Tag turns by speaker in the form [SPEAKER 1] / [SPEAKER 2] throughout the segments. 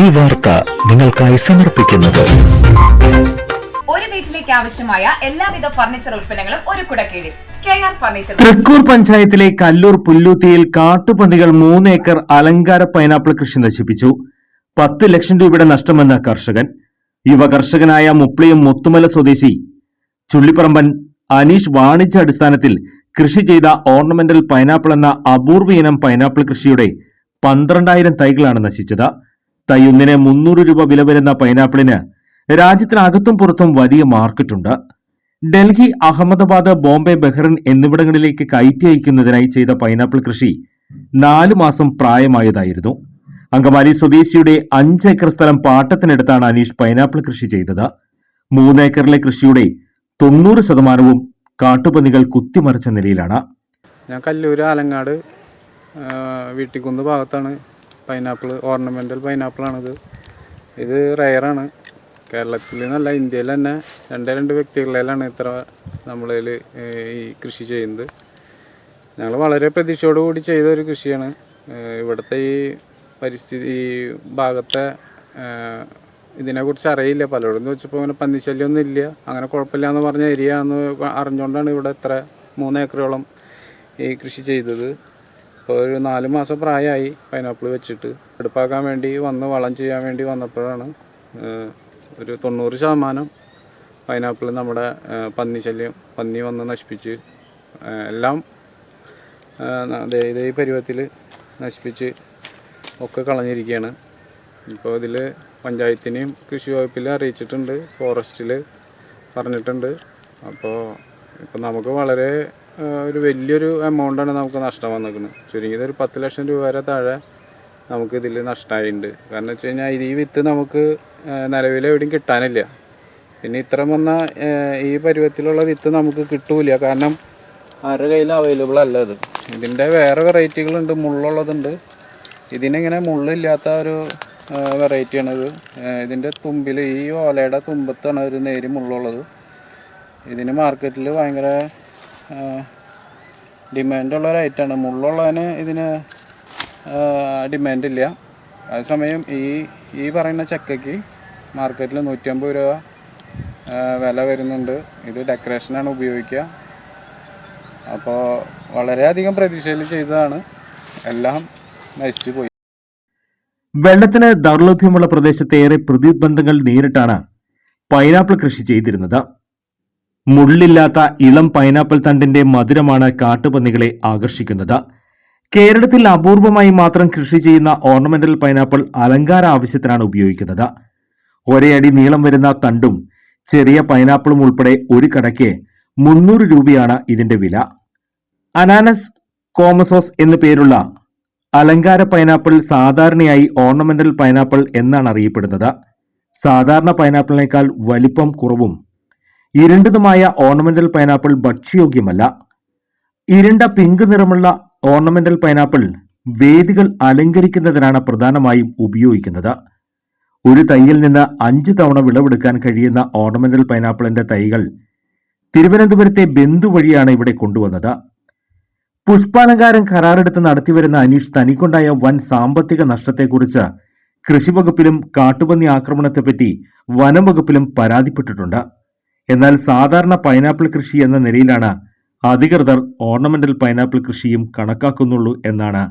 [SPEAKER 1] ഈ വാർത്ത നിങ്ങൾക്കായി സമർപ്പിക്കുന്നത്.
[SPEAKER 2] ഒരു വീട്ടിലേക്ക് ആവശ്യമായ എല്ലാവിധ ഫർണിച്ചർ ഉൽപ്പന്നങ്ങളും ഒരു കുടക്കീഴിൽ.
[SPEAKER 3] തൃക്കൂർ പഞ്ചായത്തിലെ കല്ലൂർ പുല്ലൂത്തിയിൽ കാട്ടുപന്നികൾ മൂന്ന് ഏക്കർ അലങ്കാര പൈനാപ്പിൾ കൃഷി നശിപ്പിച്ചു. പത്ത് ലക്ഷം രൂപയുടെ നഷ്ടമെന്ന കർഷകൻ. യുവ കർഷകനായ മുപ്ലിയും മുത്തുമല സ്വദേശി. ചുള്ളിപ്പറമ്പൻ അനീഷ് വാണിജ്യ അടിസ്ഥാനത്തിൽ കൃഷി ചെയ്ത ഓർണമെന്റൽ പൈനാപ്പിൾ എന്ന അപൂർവ ഇനം പൈനാപ്പിൾ കൃഷിയുടെ പന്ത്രണ്ടായിരം തൈകളാണ് നശിച്ചത്. തൈ ഒന്നിന് മുന്നൂറ് രൂപ വില വരുന്ന പൈനാപ്പിളിന് രാജ്യത്തിനകത്തും പുറത്തും വലിയ മാർക്കറ്റുണ്ട് ഡൽഹി അഹമ്മദാബാദ് ബോംബെ ബഹ്റിൻ എന്നിവിടങ്ങളിലേക്ക് കയറ്റി അയക്കുന്നതിനായി ചെയ്ത പൈനാപ്പിൾ കൃഷി നാലു മാസം പ്രായമായതായിരുന്നു. അങ്കമാലി സ്വദേശിയുടെ അഞ്ച് ഏക്കർ സ്ഥലം പാട്ടത്തിനെടുത്താണ് അനീഷ് പൈനാപ്പിൾ കൃഷി ചെയ്തത്. മൂന്ന് ഏക്കറിലെ കൃഷിയുടെ തൊണ്ണൂറ് ശതമാനവും കാട്ടുപന്നികൾ കുത്തിമറിച്ച നിലയിലാണ്.
[SPEAKER 4] ഞാൻ കല്ലൂർ ആലങ്ങാട് വീട്ടിക്കുന്ന് ഭാഗത്താണ് പൈനാപ്പിൾ ഓർണമെന്റൽ പൈനാപ്പിളാണിത് ഇത് റയറാണ് കേരളത്തിൽ നിന്നല്ല ഇന്ത്യയിൽ തന്നെ രണ്ടേ രണ്ട് വ്യക്തികളിലാണ് ഇത്ര നമ്മളിൽ ഈ കൃഷി ചെയ്യുന്നത്. ഞങ്ങൾ വളരെ പ്രതീക്ഷയോടുകൂടി ചെയ്ത ഒരു കൃഷിയാണ്. ഇവിടുത്തെ ഈ പരിസ്ഥിതി ഈ ഭാഗത്തെ ഇതിനെക്കുറിച്ച് അറിയില്ല. പലരോടും ചോദിച്ചപ്പോൾ അങ്ങനെ പന്നിശല്യമൊന്നും ഇല്ല. അങ്ങനെ കുഴപ്പമില്ല എന്ന് പറഞ്ഞ ഏരിയ എന്ന് അറിഞ്ഞുകൊണ്ടാണ് ഇവിടെ എത്ര മൂന്ന് ഏക്കറോളം ഈ കൃഷി ചെയ്തത്. ഒരു നാല് മാസം പ്രായമായി പൈനാപ്പിൾ വെച്ചിട്ട്. എടുപ്പാക്കാൻ വേണ്ടി വന്ന് വളം ചെയ്യാൻ വേണ്ടി വന്നപ്പോഴാണ് ഒരു തൊണ്ണൂറ് ശതമാനം പൈനാപ്പിൾ നമ്മുടെ പന്നി ശല്യം പന്നി വന്ന് നശിപ്പിച്ച് എല്ലാം ഇതേ പരുവത്തിൽ നശിപ്പിച്ച് ഒക്കെ കളഞ്ഞിരിക്കുകയാണ്. ഇപ്പോൾ ഇതിൽ പഞ്ചായത്തിനെയും കൃഷി വകുപ്പിൽ അറിയിച്ചിട്ടുണ്ട് ഫോറസ്റ്റിൽ പറഞ്ഞിട്ടുണ്ട്. അപ്പോൾ ഇപ്പം നമുക്ക് വളരെ ഒരു വലിയൊരു എമൗണ്ടാണ് നമുക്ക് നഷ്ടം വന്നിരിക്കുന്നത് ചുരുങ്ങിയത് ഒരു പത്ത് ലക്ഷം രൂപ വരെ താഴെ നമുക്ക് ഇതിൽ നഷ്ടമായിട്ടുണ്ട് കാരണം വെച്ച് കഴിഞ്ഞാൽ ഈ വിത്ത് നമുക്ക് നിലവിൽ എവിടെയും കിട്ടാനില്ല. പിന്നെ ഇത്ര വന്ന ഈ പരുവത്തിലുള്ള വിത്ത് നമുക്ക് കിട്ടൂല കാരണം ആരുടെ കയ്യിൽ അവൈലബിൾ അല്ല ഇത് ഇതിന്റെ വേറെ വെറൈറ്റികളുണ്ട് മുള്ളുള്ളതുണ്ട്. ഇതിനിങ്ങനെ മുള്ളില്ലാത്ത ഒരു വെറൈറ്റിയാണിത് ഇതിന്റെ തുമ്പിൽ ഈ ഓലയുടെ തുമ്പത്താണ് ഒരു നേരി മുള്ളുള്ളത്. ഇതിന് മാർക്കറ്റിൽ ഭയങ്കര ഡിമാൻഡുള്ള ഒരു ഐറ്റമാണ് മുള്ളുള്ളതിന് ഇതിന് ഡിമാൻഡില്ല അതേസമയം ഈ ഈ പറയുന്ന ചക്കയ്ക്ക് മാർക്കറ്റിൽ നൂറ്റമ്പത് രൂപ വില വരുന്നുണ്ട്. ഇത് ഡെക്കറേഷനാണ് ഉപയോഗിക്കുക. അപ്പോൾ വളരെയധികം പ്രതീക്ഷയിൽ ചെയ്തതാണ്. എല്ലാം നശിച്ചു പോയി.
[SPEAKER 3] വെള്ളത്തിന് ദൗർലഭ്യമുള്ള പ്രദേശത്തെ ഏറെ പ്രതിബന്ധങ്ങൾ നേരിട്ടാണ് പൈനാപ്പിൾ കൃഷി ചെയ്തിരുന്നത്. മുള്ളില്ലാത്ത ഇളം പൈനാപ്പിൾ തണ്ടിന്റെ മധുരമാണ് കാട്ടുപന്നികളെ ആകർഷിക്കുന്നത്. കേരളത്തിൽ അപൂർവമായി മാത്രം കൃഷി ചെയ്യുന്ന ഓർണമെന്റൽ പൈനാപ്പിൾ അലങ്കാര ആവശ്യത്തിനാണ് ഉപയോഗിക്കുന്നത്. ഒരേ അടി നീളം വരുന്ന തണ്ടും ചെറിയ പൈനാപ്പിളും ഉൾപ്പെടെ ഒരു കടയ്ക്ക് മുന്നൂറ് രൂപയാണ് ഇതിന്റെ വില. അനാനസ് കോമസോസ് എന്നു പേരുള്ള അലങ്കാര പൈനാപ്പിൾ സാധാരണയായി ഓർണമെന്റൽ പൈനാപ്പിൾ എന്നാണ് അറിയപ്പെടുന്നത്. സാധാരണ പൈനാപ്പിളിനേക്കാൾ വലിപ്പം കുറവും ഇരുണ്ടതുമായ ഓർണമെന്റൽ പൈനാപ്പിൾ ഭക്ഷ്യയോഗ്യമല്ല. ഇരുണ്ട പിങ്ക് നിറമുള്ള ഓർണമെന്റൽ പൈനാപ്പിൾ വേദികൾ അലങ്കരിക്കുന്നതിനാണ് പ്രധാനമായും ഉപയോഗിക്കുന്നത്. ഒരു തൈയിൽ നിന്ന് അഞ്ച് തവണ വിളവെടുക്കാൻ കഴിയുന്ന ഓർണമെന്റൽ പൈനാപ്പിളിന്റെ തൈകൾ തിരുവനന്തപുരത്തെ ബന്ധു വഴിയാണ് ഇവിടെ കൊണ്ടുവന്നത്. പുഷ്പാലങ്കാരം കരാറെടുത്ത് നടത്തിവരുന്ന അനീഷ് തനിക്കുണ്ടായ വൻ സാമ്പത്തിക നഷ്ടത്തെക്കുറിച്ച് കൃഷിവകുപ്പിലും കാട്ടുപന്നി ആക്രമണത്തെപ്പറ്റി വനം വകുപ്പിലും പരാതിപ്പെട്ടിട്ടുണ്ട്. എന്നാൽ സാധാരണ പൈനാപ്പിൾ കൃഷി എന്ന നിലയിലാണ് അധികൃതർ ഓർണമെന്റൽ പൈനാപ്പിൾ കൃഷിയും കണക്കാക്കുന്നുള്ളൂ എന്നാണ്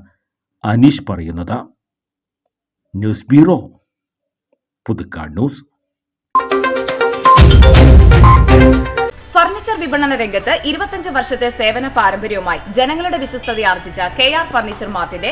[SPEAKER 3] അനീഷ് പറയുന്നത്. News bureau Puthukkad news.
[SPEAKER 2] Furniture വിപണന രംഗത്ത് ഇരുപത്തഞ്ച് വർഷത്തെ സേവന പാരമ്പര്യവുമായി ജനങ്ങളുടെ വിശ്വസ്തത ആർജിച്ച കെ ആർ ഫർണിച്ചർ മാർട്ടിന്റെ